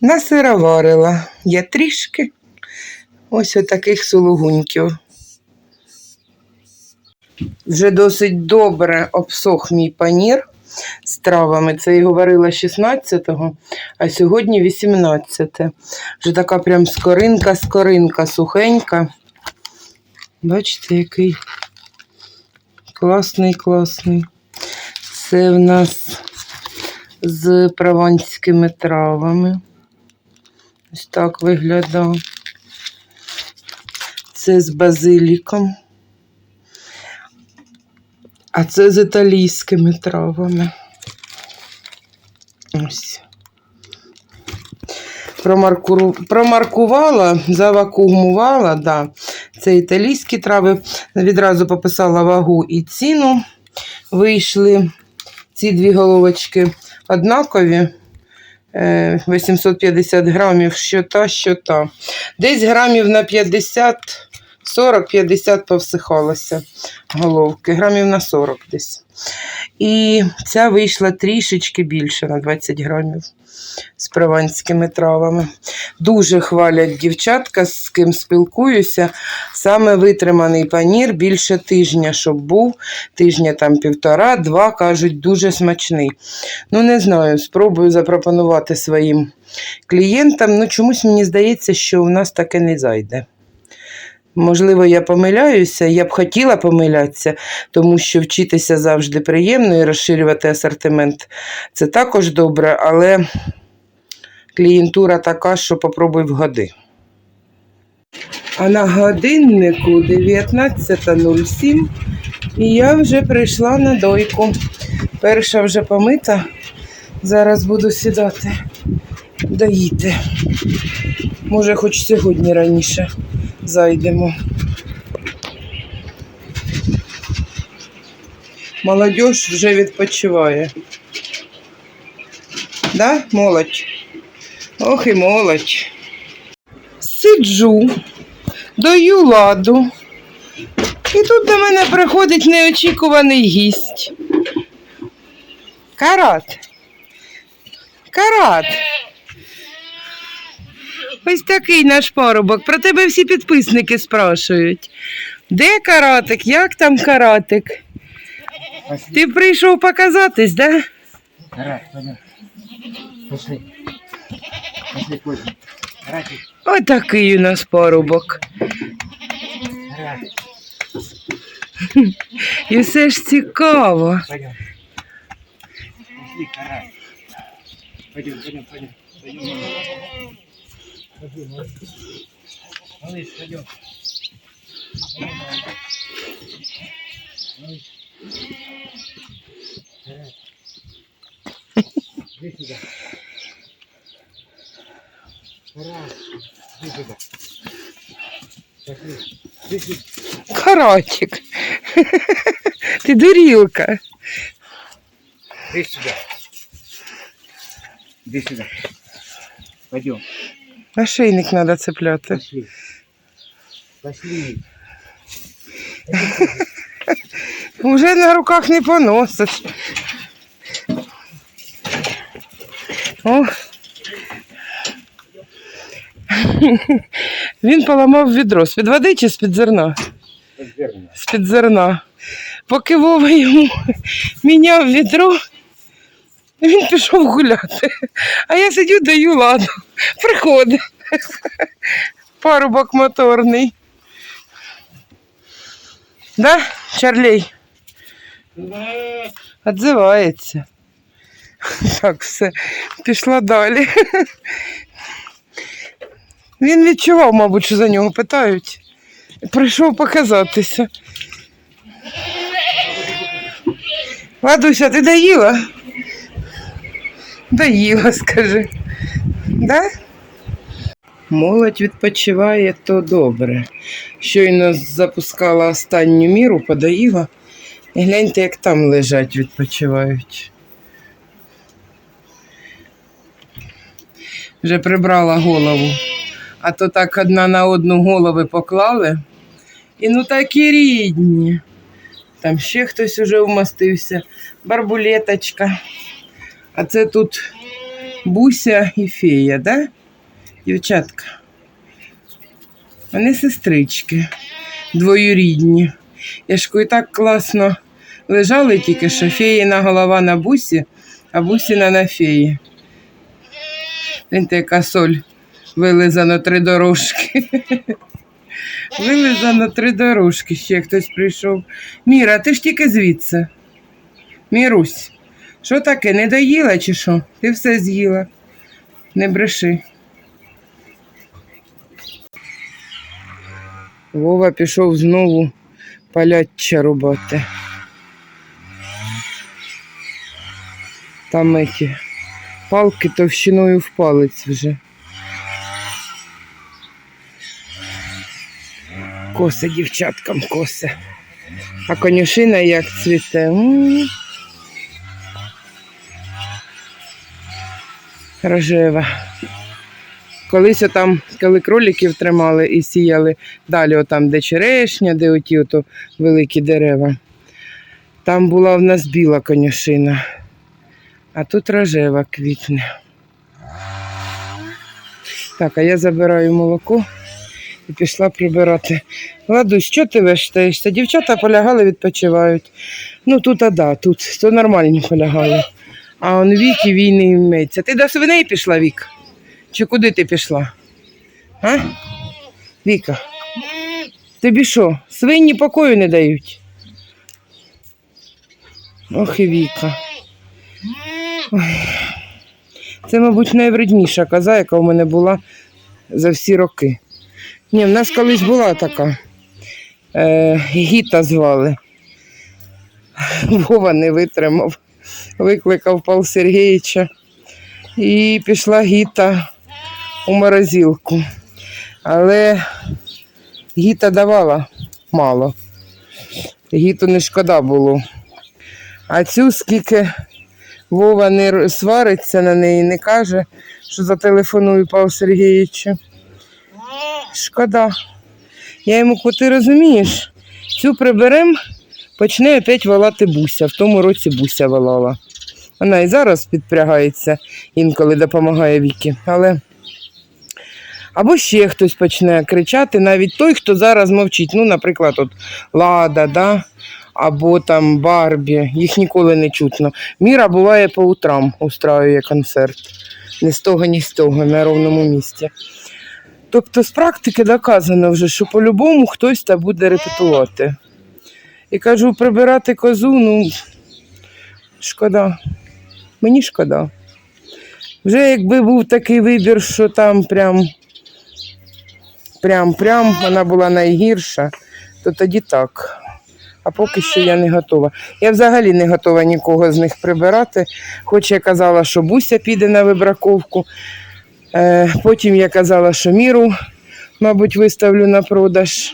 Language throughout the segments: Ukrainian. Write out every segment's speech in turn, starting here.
Насироварила я трішки ось отаких сулугуньків. Вже досить добре обсох мій панір з травами. Це я говорила 16-го, а сьогодні 18. Вже така прям скоринка, скоринка, сухенька. Бачите, який класний, класний. Це в нас з прованськими травами. Ось так виглядав. Це з базиліком. А це з італійськими травами. Ось. Промаркуру... Промаркувала, завакуумувала, да. Це італійські трави. Відразу пописала вагу і ціну. Вийшли ці дві головочки однакові. Е, 850 грамів, що та, що та. Десь грамів на 50, 40-50 повсихалося головки, грамів на 40 десь. І ця вийшла трішечки більше на 20 грамів з прованськими травами. Дуже хвалять дівчатка, з ким спілкуюся. Саме витриманий панір більше тижня, щоб був. Тижня там півтора-два, кажуть, дуже смачний. Ну, не знаю, спробую запропонувати своїм клієнтам. Ну, чомусь мені здається, що в нас таке не зайде. Можливо, я помиляюся, я б хотіла помилятися, тому що вчитися завжди приємно і розширювати асортимент це також добре, але клієнтура така, що попробуй вгоди. А на годиннику 19.07 і я вже прийшла на дойку. Перша вже помита. Зараз буду сідати, доїти. Може, хоч сьогодні раніше зайдемо. Молодь вже відпочиває. Да, молодь? Ох і молодь. Сиджу, даю ладу. І тут до мене приходить неочікуваний гість. Карат. Карат. Ось такий наш парубок. Про тебе всі підписники спрашують. Де каратик? Як там каратик? Ти прийшов показатись, да? Пошли. Пошли, Отакий у нас парубок. І все ж цікаво. пойдем. Пойдем. Пойдем, малыш. Пойдем. Малыш. Иди сюда. Рад. Иди сюда. Пошли. Иди сюда. Каратик. Ти дурілка. Иди сюда. Иди сюда. Пойдем. Ошейник треба цепляти. Пошли. Пошли. Уже на руках не поносиш. О. Він поламав відро. З-під води чи з-під зерна? З-під зерна. Поки Вова йому міняв відро, він пішов гуляти. А я сидю, даю ладу. Приходить. Парубок моторний. Да, Чарлей? Отзивається. Так, все, пішла далі. Він відчував, мабуть, що за нього питають. Прийшов показатися. Ладуся, ти доїла? Доїла, скажи. Да? Молодь відпочиває, то добре. Щойно запускала останню міру, подоїла. І гляньте, як там лежать, відпочивають. Вже прибрала голову. А то так одна на одну голови поклали. І ну такі рідні. Там ще хтось уже вмостився. Барбулеточка. А це тут Буся і фея, да? Дівчатка. Вони сестрички, двоюрідні. Яшку і так класно лежали тільки що феїна голова на бусі, а бусіна на феї. Гляньте, яка соль вилизано три дорожки. Вилизано три дорожки, ще хтось прийшов. Міра, ти ж тільки звідси. Мірусь, що таке, не доїла чи що? Ти все з'їла. Не бреши. Вова пішов знову паляччя рубати. Там эти палки товщиною в палець вже. Коси дівчаткам коси. А конюшина як цвіте. Рожева. Колись там, коли кроликів тримали і сіяли далі, отам, де черешня, де оті ото великі дерева. Там була в нас біла конюшина, а тут рожева квітне. Так, а я забираю молоко і пішла прибирати. Ладусь, що ти вештаєшся? Дівчата полягали, відпочивають. Ну тут, а да, тут то нормальні полягали. А он вік і війни іметься. Ти до свиней пішла, Вік? Чи куди ти пішла? А? Віка. Тобі що, свині покою не дають? Ох і Віка. Це, мабуть, найвредніша коза, яка у мене була за всі роки. Ні, в нас колись була така. Е, Гіта звали. Вова не витримав. Викликав Павла Сергійовича. І пішла Гіта у морозилку. Але Гіта давала мало. Гіту не шкода було. А цю скільки Вова не свариться на неї, не каже, що зателефоную Павлу Сергійовичу. Шкода. Я йому ти розумієш, цю приберем, почне опять волати буся. В тому році буся волала. Вона і зараз підпрягається, інколи допомагає Вікі. Але або ще хтось почне кричати, навіть той, хто зараз мовчить. Ну, наприклад, от Лада, да? або там Барбі, їх ніколи не чутно. Міра буває по утрам, устраює концерт. Ні з того, ні з того, на ровному місці. Тобто з практики доказано вже, що по-любому хтось та буде репетувати. І кажу, прибирати козу, ну, шкода. Мені шкода. Вже якби був такий вибір, що там прям, прям, прям вона була найгірша, то тоді так. А поки що я не готова. Я взагалі не готова нікого з них прибирати. Хоч я казала, що Буся піде на вибраковку. Е, потім я казала, що міру, мабуть, виставлю на продаж.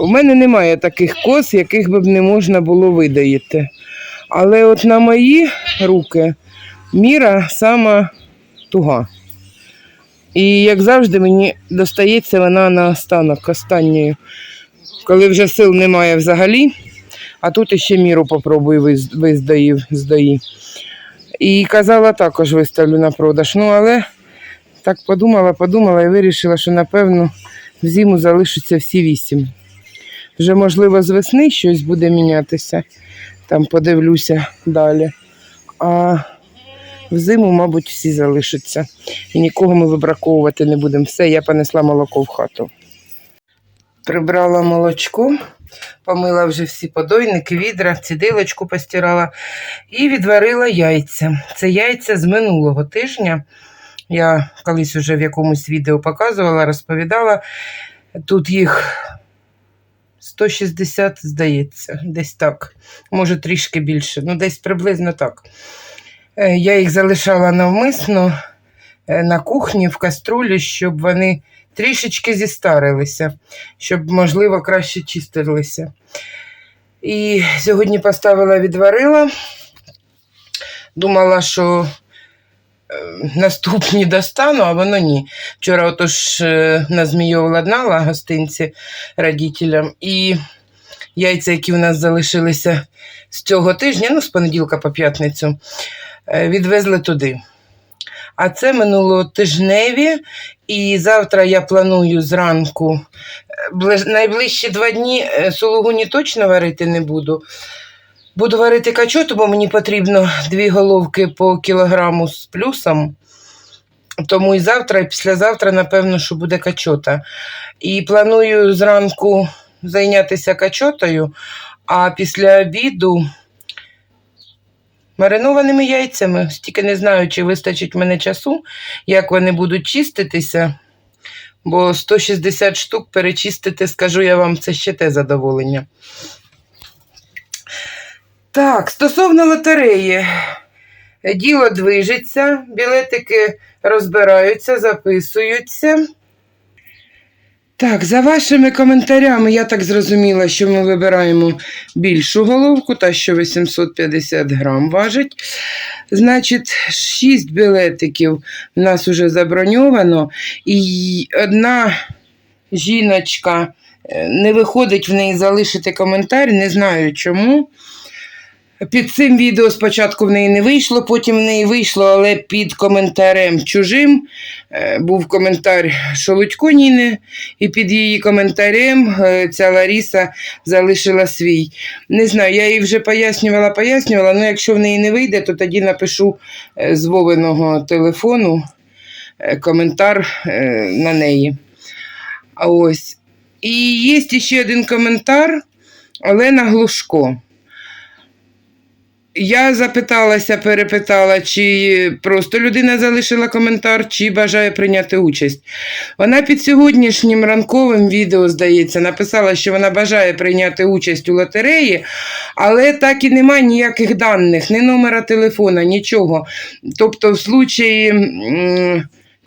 У мене немає таких коз, яких би не можна було видаїти. Але от на мої руки міра сама туга. І як завжди, мені достається вона на останок, останньою. Коли вже сил немає взагалі, а тут іще міру попробую виз- виздаїв, здої. І казала також виставлю на продаж. Ну, але так подумала, подумала і вирішила, що напевно в зиму залишиться всі вісім. Вже, можливо, з весни щось буде мінятися. Там подивлюся далі. А в зиму, мабуть, всі залишаться. І нікого ми вибраковувати не будемо. Все, я понесла молоко в хату. Прибрала молочко, помила вже всі подойники, відра, цідилочку постирала і відварила яйця. Це яйця з минулого тижня. Я колись уже в якомусь відео показувала, розповідала. Тут їх 160, здається, десь так. Може трішки більше, ну десь приблизно так. Е, Я їх залишала навмисно е, на кухні в каструлі, щоб вони трішечки зістарилися, щоб, можливо, краще чистилися. І сьогодні поставила, відварила. Думала, що наступні достану, а воно ні. Вчора отож е, на змію владнала гостинці родителям, і яйця, які в нас залишилися з цього тижня, ну, з понеділка по п'ятницю, е, відвезли туди. А це минулотижневі, і завтра я планую зранку. е, Найближчі два дні е, сулугуні точно варити не буду. Буду варити качоту, бо мені потрібно дві головки по кілограму з плюсом. Тому і завтра, і післязавтра, напевно, що буде качота. І планую зранку зайнятися качотою, а після обіду маринованими яйцями. Стільки не знаю, чи вистачить мене часу, як вони будуть чиститися. Бо 160 штук перечистити, скажу я вам, це ще те задоволення. Так, стосовно лотереї. Діло движеться, білетики розбираються, записуються. Так, за вашими коментарями, я так зрозуміла, що ми вибираємо більшу головку, та що 850 грам важить. Значить, 6 білетиків в нас вже заброньовано, і одна жіночка е, не виходить в неї залишити коментар, не знаю чому. Під цим відео спочатку в неї не вийшло, потім в неї вийшло, але під коментарем чужим е, був коментар Шолудько Ніни, і під її коментарем е, ця Ларіса залишила свій. Не знаю, я їй вже пояснювала, пояснювала, але якщо в неї не вийде, то тоді напишу е, з Вовиного телефону коментар на неї. А ось. І є ще один коментар Олена Глушко. Я запиталася, перепитала, чи просто людина залишила коментар, чи бажає прийняти участь. Вона під сьогоднішнім ранковим відео, здається, написала, що вона бажає прийняти участь у лотереї, але так і немає ніяких даних, ні номера телефона, нічого. Тобто, в случаї.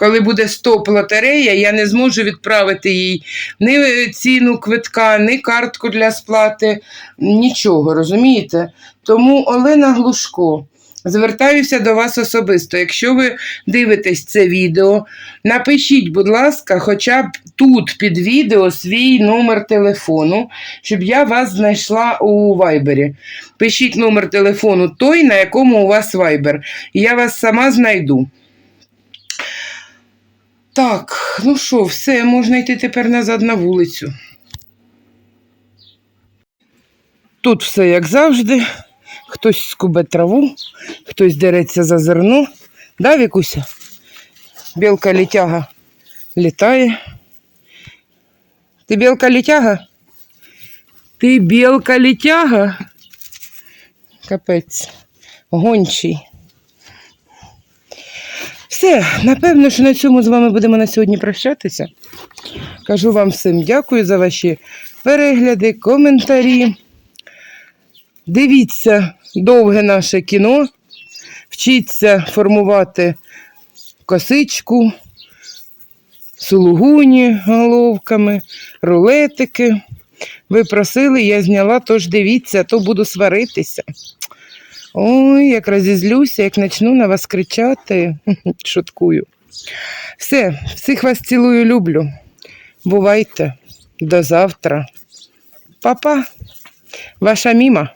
Коли буде стоп лотерея, я не зможу відправити їй ні ціну квитка, ні картку для сплати, нічого, розумієте? Тому Олена Глушко, звертаюся до вас особисто. Якщо ви дивитесь це відео, напишіть, будь ласка, хоча б тут під відео свій номер телефону, щоб я вас знайшла у вайбері. Пишіть номер телефону той, на якому у вас вайбер, і я вас сама знайду. Так, ну що, все, можна йти тепер назад на вулицю. Тут все як завжди. Хтось скубе траву, хтось дереться за зерно. Да, Вікуся? Білка літяга літає. Ти білка літяга? Ти білка літяга? Капець. Гончий. Все, напевно, що на цьому з вами будемо на сьогодні прощатися. Кажу вам всім дякую за ваші перегляди, коментарі. Дивіться довге наше кіно, вчіться формувати косичку, сулугуні головками, рулетики. Ви просили, я зняла, тож дивіться, то буду сваритися. Ой, як розізлюся, як почну на вас кричати. Шуткую. Все, всіх вас цілую, люблю. Бувайте. До завтра. Па-па. Ваша міма.